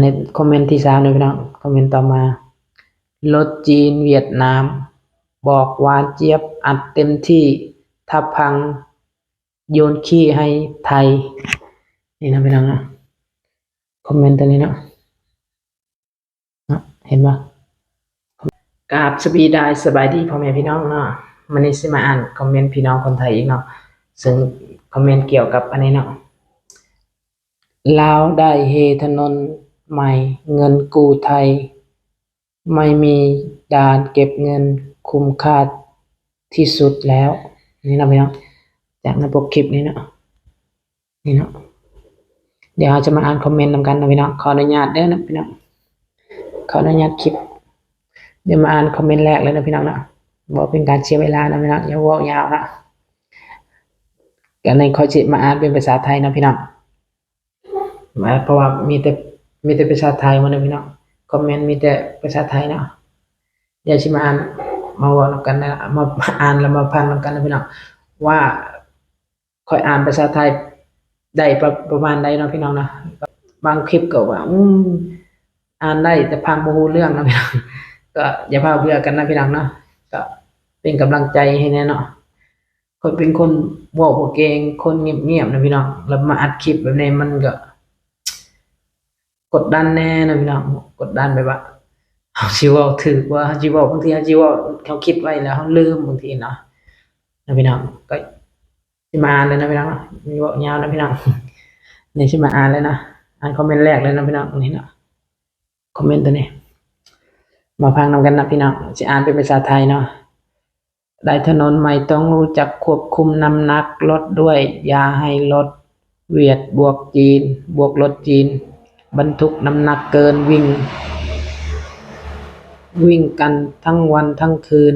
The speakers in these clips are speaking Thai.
นนี้คอมเมนต์ที่สามเลยพี่น้องคอมเมนต์ต่อมา รถจีนเวียดนาม บอกวานเจี๊ยบอัดเต็มที่ถ้าพังโยนขี้ให้ไทย นี่นะพี่น้องนะคอมเมนต์ตัวนี้เนาะเห็นปะกราบสบีดายสบายดีพ่อแม่พี่น้องเนาะมันนี้สิมาอ่านคอมเมนต์พี่น้องคนไทยอีกเนาะซึ่งคอมเมนต์เกี่ยวกับอันนี้เนาะลาวได้เฮถนน ใหม่เงินกู้ไทย ไม่มีด่านเก็บเงินคุ้มค่าที่สุดแล้ว นี่นะพี่น้องจากในปกคลิปนี้เนาะนี่เนาะเดี๋ยวเราจะมาอ่านคอมเมนต์นำกันนะพี่น้องขออนุญาตเด้อนะพี่น้องขออนุญาตคลิป เดี๋ยวมาอ่านคอมเมนต์แรกเลยนะพี่น้องเนาะบอกเป็นการเสียร์เวลานะพี่น้องอย่าว่ายาวนะกันในข้อจิมาอ่านเป็นภาษาไทยนะพี่น้องมาเพราะว่ามีแต่ มีแต่ภาษาไทยมานะพี่น้องคอมเมนต์มีแต่ภาษาไทยเนาะเดี๋ยวชิมาอ่านมาว่ากันนะมาอ่านแล้วมาพังกันนะพี่น้องว่าคอยอ่านภาษาไทยได้ประประมาณใดเนาะพี่น้องนะบางคลิปก็ว่าอืมอ่านได้แต่พังบ่ฮู้เรื่องนะพี่น้องก็อย่าพาเบื่อกันนะพี่น้องเนาะก็เป็นกำลังใจให้แน่เนาะคนเป็นคนเว้าบ่เก่งคนเงียบๆนะพี่น้องแล้วมาอัดคลิปแบบนี้มันก็ กดดันแน่นะพี่น้องกดดันแบบว่าเฮาสิเว้าถูกว่าเฮาสิเว้าบางทีเฮาสิเว้าเขาคิดไว้แล้วเฮาลืมบางทีเนาะนะพี่น้องก็สิมาอ่านเลยนะพี่น้องเนาะมีเว้ายาวนะพี่น้องนี่สิมาอ่านเลยนะอ่านคอมเมนต์แรกเลยนะพี่น้องนี่เนาะคอมเมนต์ตัวนี้ มาฟังนำกันนะพี่น้องจะอ่านเป็นภาษาไทยเนาะได้ถนนใหม่ต้องรู้จักควบคุมน้ำหนักรถด้วย อย่าให้รถเวียดบวกจีน บวกรถจีน บรรทุกน้ำหนักเกินวิ่ง วิ่งกันทั้งวันทั้งคืน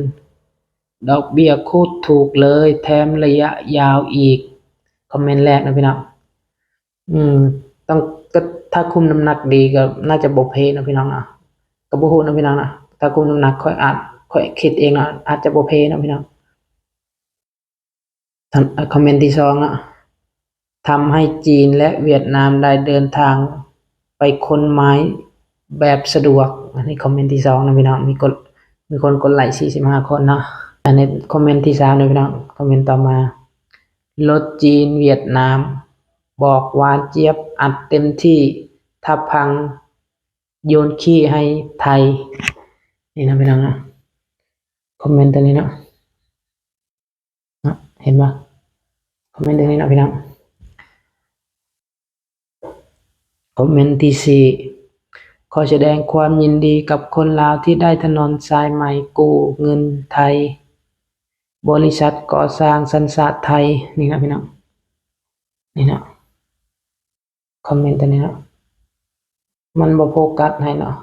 ดอกเบี้ยโคตรถูกเลย แถมระยะยาวอีก คอมเมนต์แรกนะพี่น้องอืม ต้องก็ถ้าคุมน้ำหนักดีก็น่าจะบ่เพนะพี่น้องอะก็บ่ฮู้นะพี่น้องนะถ้าคุมน้ำหนักค่อยอาจค่อยคิดเองนะอาจจะบ่เพนะพี่น้องคอมเมนต์ที่สองนะทำให้จีนและเวียดนามได้เดินทาง ไปค้นไม้แบบสะดวก อันนี้คอมเมนต์ที่สองนะพี่น้องมีกดมีคนกดไลค์45คนเนาะอันนี้คอมเมนต์ที่สามนะพี่น้องคอมเมนต์ต่อมารถจีนเวียดนาม บอกวานเจี๊ยบอัดเต็มที่ถ้าพังโยนขี้ให้ไทย นี่นะพี่น้องนะคอมเมนต์ตัวนี้เนาะนะเห็นปะคอมเมนต์ตัวนี้เนาะพี่น้อง คอมเมนต์ที่สี่ขอแสดงความยินดีกับคนลาวที่ได้ถนนสายใหม่กู้เงินไทย บริษัทก่อสร้างสันสาไทย นี่นะพี่น้องนี่นะคอมเมนต์ตัวนี้นะมันบ่โฟกัสให้เนาะ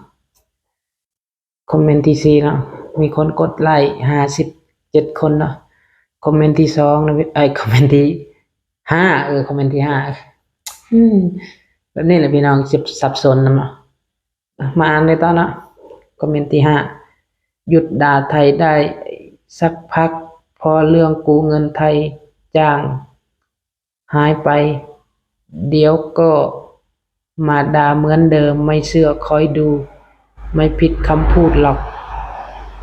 คอมเมนต์ที่สี่เนาะมีคนกดไลค์ห้าสิบเจ็ดคนเนาะคอมเมนต์ที่สองนะไอ้คอมเมนต์ที่ห้าเออคอมเมนต์ที่ห้าอืม แบบนี้แหละพี่น้องสิบสับสนนะมาอ่านเลยตอนนะคอมเมนต์ที่ห้าหยุดด่าไทยได้สักพัก พอเรื่องกู้เงินไทยจ้าง หายไป เดี๋ยวก็มาด่าเหมือนเดิมไม่เชื่อคอยดู ไม่ผิดคำพูดหรอก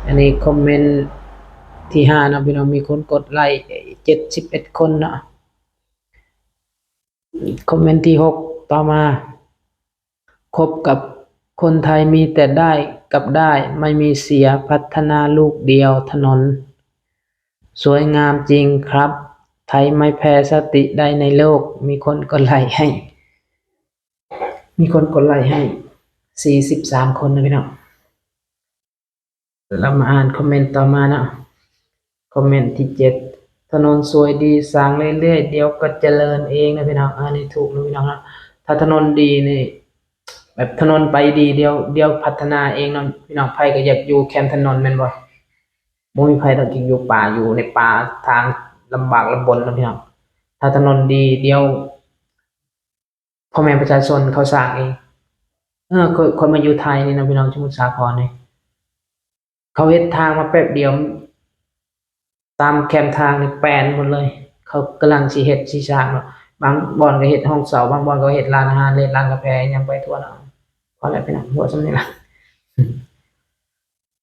อันนี้คอมเมนต์ที่ห้านะพี่น้องมีคนกดไลค์เจ็ดสิบเอ็ดคนเนาะคอมเมนต์ที่หก ต่อมาคบกับคนไทยมีแต่ได้กับได้ไม่มีเสียพัฒนาลูกเดียวถนน สวยงามจริงครับ ไทยไม่แพ้สติได้ในโลก มีคนกดไลค์ให้ มีคนกดไลค์ให้สี่สิบสามคนนะพี่น้องเรามาอ่านคอมเมนต์ต่อมานะคอมเมนต์ที่เจ็ดถนนสวยดีสร้างเรื่อยๆเดี๋ยวก็เจริญเองนะพี่น้องอันนี้ถูกนะพี่น้องนะ ถ้าถนนดีนี่ แบบถนนไปดีเดียวเดียวพัฒนาเองเนาะพี่น้องไผก็อยากอยู่แคมป์ถนนแม่นบ่บ่มีไผต้องกินอยู่ป่าอยู่ในป่าทางลำบากลำบนนะพี่น้องถ้าถนนดีเดียวพ่อแม่ประชาชนเขาสร้างเอง เออคนคนมาอยู่ไทยนี่นะพี่น้องสมุทรสาครนี่เขาเฮ็ดทางมาแป๊บเดียว ตามแคมทางนี่แปลนหมดเลย เขากำลังสิเฮ็ดสิสร้างเนาะ บางบ่อนก็เฮ็ดห้องเสาบางบ่อนก็เฮ็ดร้านอาหารเฮ็ดร้านกาแฟยังไปทั่วเนาะพอแล้วพี่น้องหัวสำนี้ละ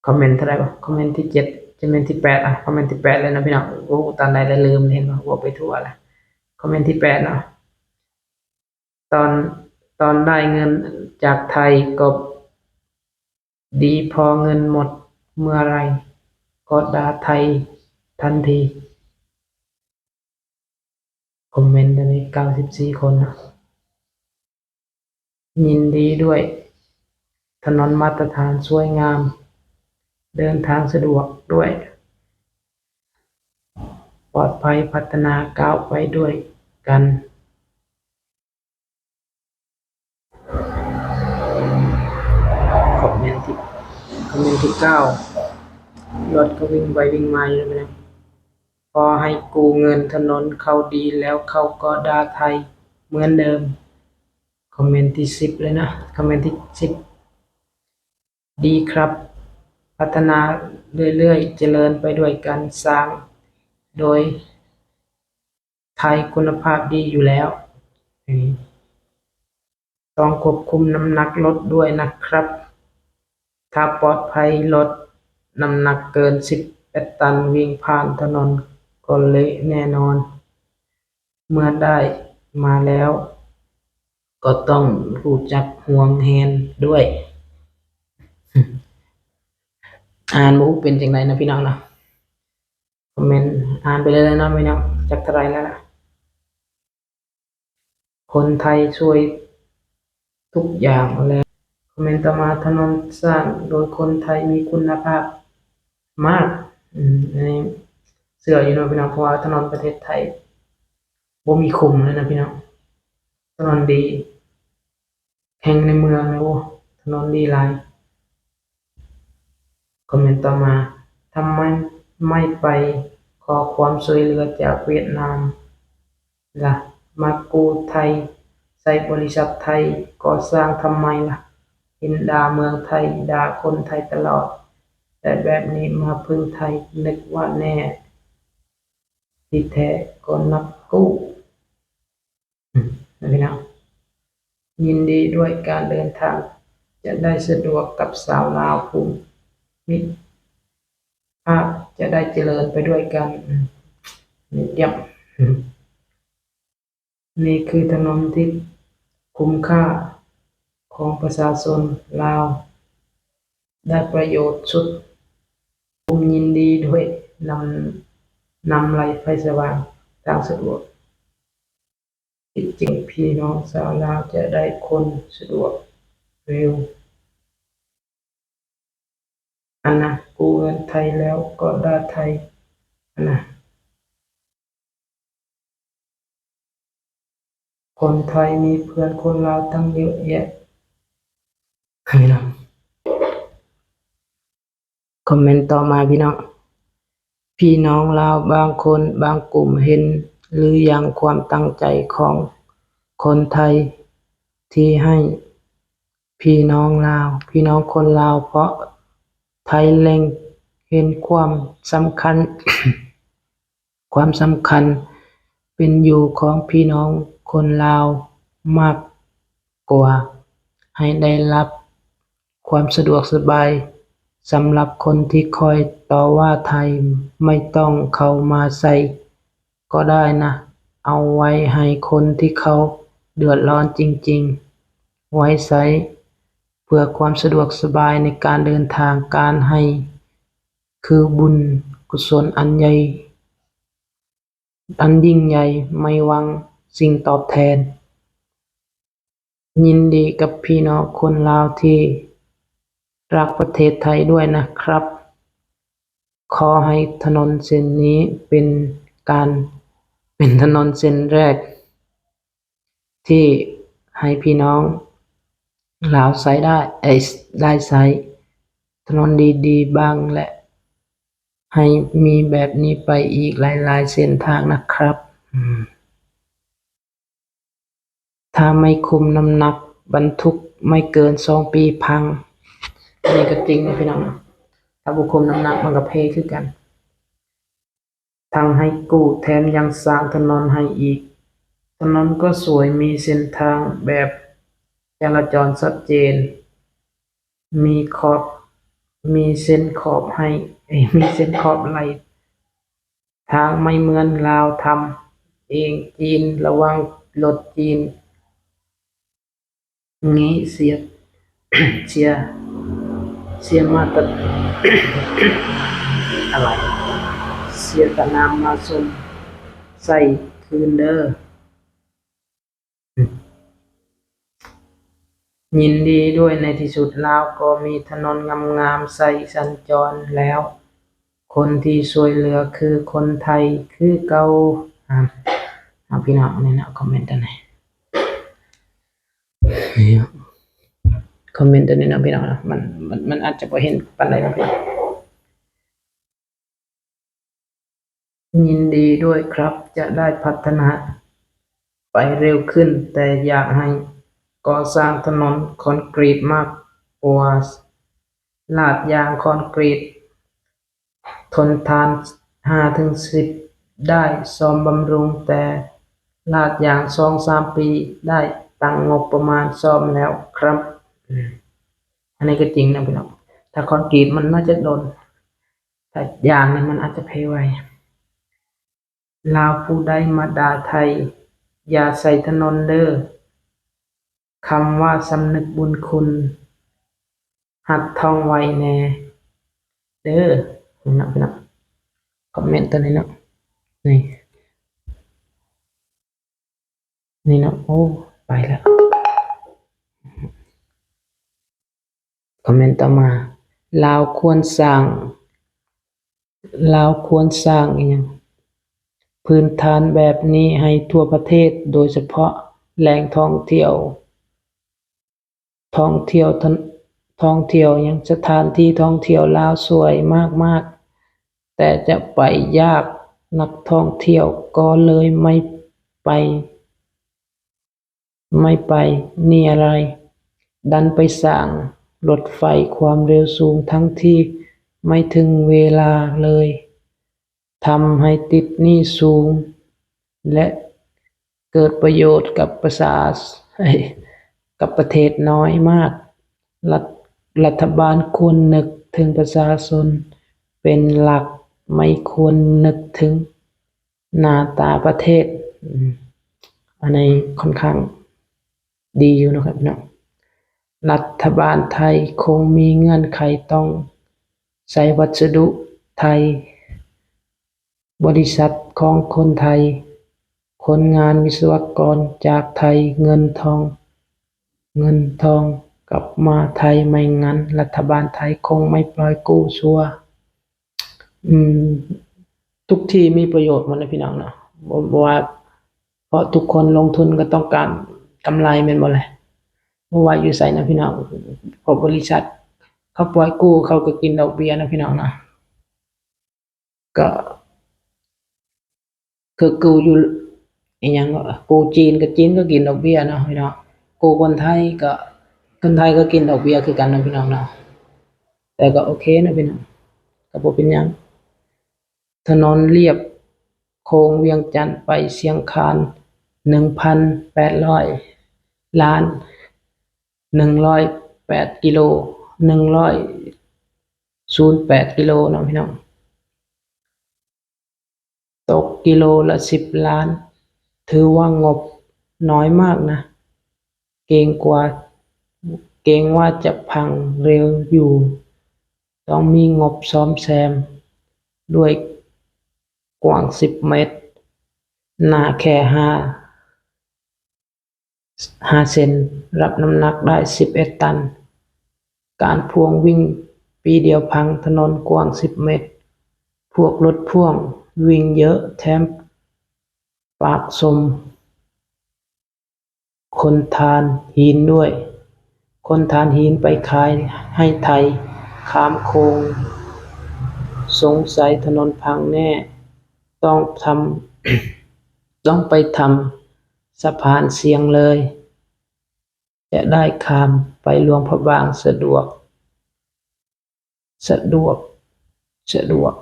คอมเมนต์เท่าไหร่วะคอมเมนต์ที่เจ็ดคอมเมนต์ที่แปดอะคอมเมนต์ที่แปดเลยนะพี่น้องโอ้ตอนไหนได้ลืมเห็นว่าหัวไปทั่วละคอมเมนต์ที่แปดเนาะตอนตอนได้เงินจากไทยก็ดีพอเงินหมดเมื่อไหรก็ด่าไทยทันที คอมเมนต์ตอนนี้เก้าสิบสี่คนนะยินดีด้วย ถนนมาตรฐานสวยงาม เดินทางสะดวกด้วย ปลอดภัยพัฒนาก้าวไปด้วยกัน คอมเมนต์ที่คอมเมนต์ที่เก้ารถก็วิ่งไปวิ่งมาอยู่นะ อให้กูเงินถนนเขาดีแล้วเขาก็ด่าไทยเหมือนเดิม คอมเมนต์ที่สิบเลยนะ คอมเมนต์ที่สิบดีครับ พัฒนาเรื่อยๆ เจริญไปด้วยกันสร้าง โดย ไทยคุณภาพดีอยู่แล้ว ต้องควบคุมน้ำหนักลดด้วยนะครับ ถ้าปลอดภัยลดน้ำหนักเกินสิบเอ็ดตันวิ่งผ่านถนน ก็เละแน่นอน เมื่อได้มาแล้ว ก็ต้องรู้จักห่วงแหนด้วย อ่านบูเป็นจังไรนะพี่น้องเนาะคอมเมนต์อ่านไปเลยนะพี่น้องจักเท่าไรแล้วนะคนไทยช่วยทุกอย่างแล้วคอมเมนต์ต่อมาถนนสร้างโดยคนไทยมีคุณภาพมาก อืมอัน สืออยู่เนาะพี่น้องเพราะว่าถนนประเทศไทยบ่มีคุมเลยนะพี่น้องถนนดีแห่งในเมืองนะโอ้ถนนดีหลายคอมเมนต์ต่อมาทำไมไม่ไปขอความช่วยเหลือจากเวียดนามล่ะมากูไทยใส่บริษัทไทยก่อสร้างทำไมล่ะเห็นด่าเมืองไทยด่าคนไทยตลอด แต่แบบนี้มาพึ่งไทยนึกว่าแน่ ที่แท้ก็นักกู้อืมนะพี่น้องยินดีด้วยการเดินทาง จะได้สะดวกกับสาวลาวภูมิภาพจะได้เจริญไปด้วยกันอืมนี่เยี่ยมอืมนี่คือถนนที่คุ้มค่าของประชาชนลาว ได้ประโยชน์สุดผมยินดีด้วยนำ นำไรไฟสว่างทางสะดวกจริงพี่น้องชาวลาวจะได้คนสะดวกเร็วอันนะกูเงินไทยแล้วก็ได้ไทยอันนะคนไทยมีเพื่อนคนลาวตั้งเยอะแยะพี่น้องคอมเมนต์ต่อมาพี่น้อง พี่น้องลาวบางคนบางกลุ่มเห็นหรือยังความตั้งใจของคนไทยที่ให้พี่น้องลาว พี่น้องคนลาว เพราะไทยเล็งเห็นความสำคัญ ความสำคัญเป็นอยู่ของพี่น้องคนลาวมากกว่า ให้ได้รับความสะดวกสบาย สำหรับคนที่คอยต่อว่าไทย ไม่ต้องเข้ามาใส่ก็ได้นะ เอาไว้ให้คนที่เขาเดือดร้อนจริง ๆ ไว้ใช้เพื่อความสะดวกสบายในการเดินทางการให้ คือบุญกุศลอันใหญ่ อันยิ่งใหญ่ไม่หวังสิ่งตอบแทน ยินดีกับพี่น้องคนลาวที่ รักประเทศไทยด้วยนะครับ ขอให้ถนนเส้นนี้เป็นการเป็นถนนเส้นแรก ที่ให้พี่น้องลาวใช้ได้เอได้ใช้ถนนดีๆบ้างและ ให้มีแบบนี้ไปอีกหลายๆเส้นทางนะครับถ้าไม่คุมน้ำหนักบรรทุกไม่เกินสองปีพัง นนี้ก็จริงนะพี่น้องนะถ้าบุคุมน้ำหนักมันก็เพคือกันทั้งให้กู้แถมยังสร้างถนนให้อีก ถนนก็สวยมีเส้นทางแบบจราจรชัดเจน มีขอบ มีเส้นขอบให้มีเส้นขอบไหลทางไม่เหมือนลาวทำเองจีนระวังรถจีนงี้เสียเสีย เสียมาตรอะไร เสียตะนามมาสมใส่คืนเด้ออืมยินดีด้วยในที่สุดลาวก็มีถนนงามๆใส่สัญจรแล้ว คนที่ช่วยเหลือคือคนไทยคือเก่าอ่าเอาพี่น้องนี่นะคอมเมนต์อันไหนนี่ คอมเมนต์อันนี้นะพี่น้องนะมันมันมันอาจจะพอเห็นปานใดนะพี่น้องยินดีด้วยครับจะได้พัฒนา ไปเร็วขึ้น แต่อยากให้ก่อสร้างถนนคอนกรีตมากกว่าลาดยางคอนกรีต ทนทานห้าถึงสิบได้ซ่อมบำรุงแต่ลาดยางสองสามปีได้ตั้งงบประมาณซ่อมแล้วครับ อันนี้ก็จริงนะพี่น้องถ้าคอนกรีตมันน่าจะโดนแต่ยางนี่มันอาจจะเพไวลาวผู้ใดมาด่าไทย อย่าใส่ถนนเด้อคำว่าสำนึกบุญคุณ หัดทองไวแน่เด้อนี่นะพี่น้องคอมเมนต์ตัวนี้เนาะนี่นี่เนาะโอ้ไปแล้ว คอมเมนต์ต่อมาลาวควรสร้างลาวควรสร้างอหยังพื้นฐานแบบนี้ให้ทั่วประเทศโดยเฉพาะแหล่งท่องเที่ยว ท่องเที่ยวท,ท่องเที่ยวยังสถานที่ท่องเที่ยวลาวสวยมากๆ แต่จะไปยากนักท่องเที่ยวก็เลยไม่ไป ไม่ไปนี่อะไร ดันไปสร้าง รถไฟความเร็วสูงทั้งที่ไม่ถึงเวลาเลยทำให้ติดหนี้สูง และเกิดประโยชน์กับประชากับประเทศน้อยมาก รัฐรัฐบาลควรนึกถึงประชาชนเป็นหลักไม่ควรนึกถึงหน้าตาประเทศอันนี้ค่อนข้างดีอยู่นะครับพี่น้อง รัฐบาลไทยคงมีเงื่อนไขต้องใช้วัสดุไทย บริษัทของคนไทย คนงานวิศวกรจากไทยเงินทอง เงินทองกลับมาไทยไม่งั้น รัฐบาลไทยคงไม่ปล่อยกู้ชัวอืม ทุกที่มีประโยชน์หมดเลยพี่น้องเนาะบ่บ่ว่า เพราะทุกคนลงทุนก็ต้องการกำไรแม่นบ่แหละ บ่ว่าอยู่ไสนะพี่น้องพราะบริษัท เขาปล่อยกู้เขาก็กินดอกเบี้ยนะพี่น้องนะก็คือกู้อยู่อีหยังก็กู้จีนก็จีนก็กินดอกเบี้ยเนาะพี่น้องกู้คนไทยก็คนไทยก็กินดอกเบี้ยคือกันนะพี่น้องเนาะแต่ก็โอเคนะพี่น้องก็บ่เป็นหยังถนนเรียบโค้งเวียงจันทน์ไปเชียงคานหนึ่งพันแปดร้อยล้าน หนึ่งร้อยแปดกิโลหนึ่งร้อยศูนย์แปดกิโลเนาะพี่น้อง ตกกิโลละสิบล้าน ถือว่างบน้อยมากนะ เกรงกว่า เกรงว่าจะพังเร็วอยู่ ต้องมีงบซ่อมแซม ด้วยกว้างสิบเมตร หนาแค่ห้า ห้าเซน รับน้ำหนักได้สิบเอ็ดตัน การพ่วงวิ่งปีเดียวพังถนนกว้างสิบเมตร พวกรถพ่วงวิ่งเยอะแถมปากสม คนทานหินด้วย คนทานหินไปขายให้ไทยข้ามโคง สงสัยถนนพังแน่ ต้องทำต้องไปทำ สะพานเสียงเลย จะได้ข้ามไปหลวงพระบางสะดวก สะดวก สะดวก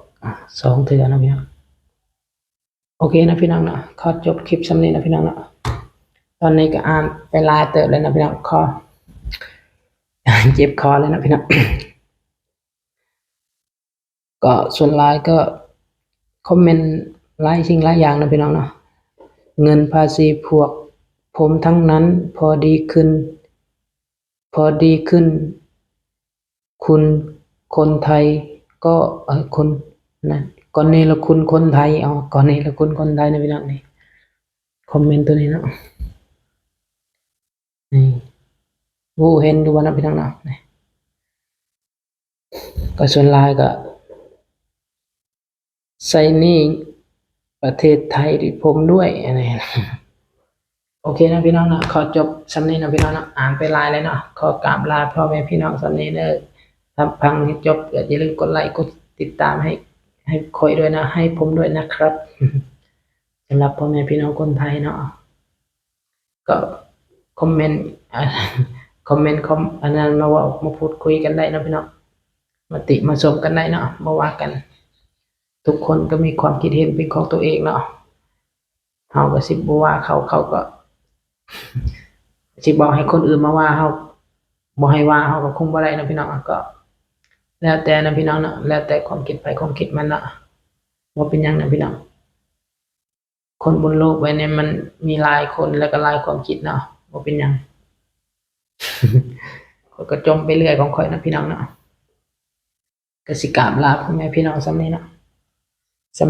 สองเทือนะพี่น้องโอเคนะพี่น้องนะขอจบคลิปสำนี้นะพี่น้องนะตอนนี้ก็อ่านไปลายเติบเลยนะพี่น้องขอเจ็บคอเลยนะพี่น้องก็ส่วนลายก็คอมเมนต์หลายสิ่งหลายอย่างนะพี่น้องเนาะ เงินภาษีพวกผมทั้งนั้นพอดีขึ้น พอดีขึ้น คุณคนไทยก็เออคนนะก่อนนี้ละคุณคนไทยเอาก่อนนี้ละคุณคนไทยนะพี่น้องนี่คอมเมนต์ตัวนี้เนาะนี่วูเห็นดูว่านะพี่น้องเนาะนี่ก็ส่วนลายก็ใส่หนี่ ประเทศไทยที่ผมด้วยอะไรโอเคนะพี่น้องนะขอจบสำนีนะพี่น้องนะอ่านไปลน์เลยเนาะขอกราบลาพ่อแม่พี่น้องสำนีเนอะถ้าพังให้จบอย่าลืมกดไลค์กดติดตามให้ ให้คอยด้วยนะ ให้ผมด้วยนะครับสำหรับพ่อแม่พี่น้องคนไทยเนาะก็คอมเมนต์คอมเมนต์คอมอันนั้นมาว่ามาพูดคุยกันได้นะพี่น้องมาติมาชมกันได้เนาะมาว่ากัน ทุกคนก็มีความคิดเห็นเป็นของตัวเองเนาะเฮาก็สิบ่ว่าเขาเขาก็ สิบอกให้คนอื่นมาว่าเฮาบ่ให้ว่าเฮาก็คงบ่ได้นะพี่น้องก็ แล้วแต่นะพี่น้องเนาะแล้วแต่ความคิดไปความคิดมันเนาะบ่าเป็นยังนะพี่น้องคนบนโลกใบนี้มันมีหลายคนแล้วก็หลายความคิดเนาะบ่าเป็นยังก็จมไปเรื่อยของข่อยนะพี่น้องเนาะก็สิกราบลาพ่อแม่พี่น้องซ้ำนี้เนาะ ส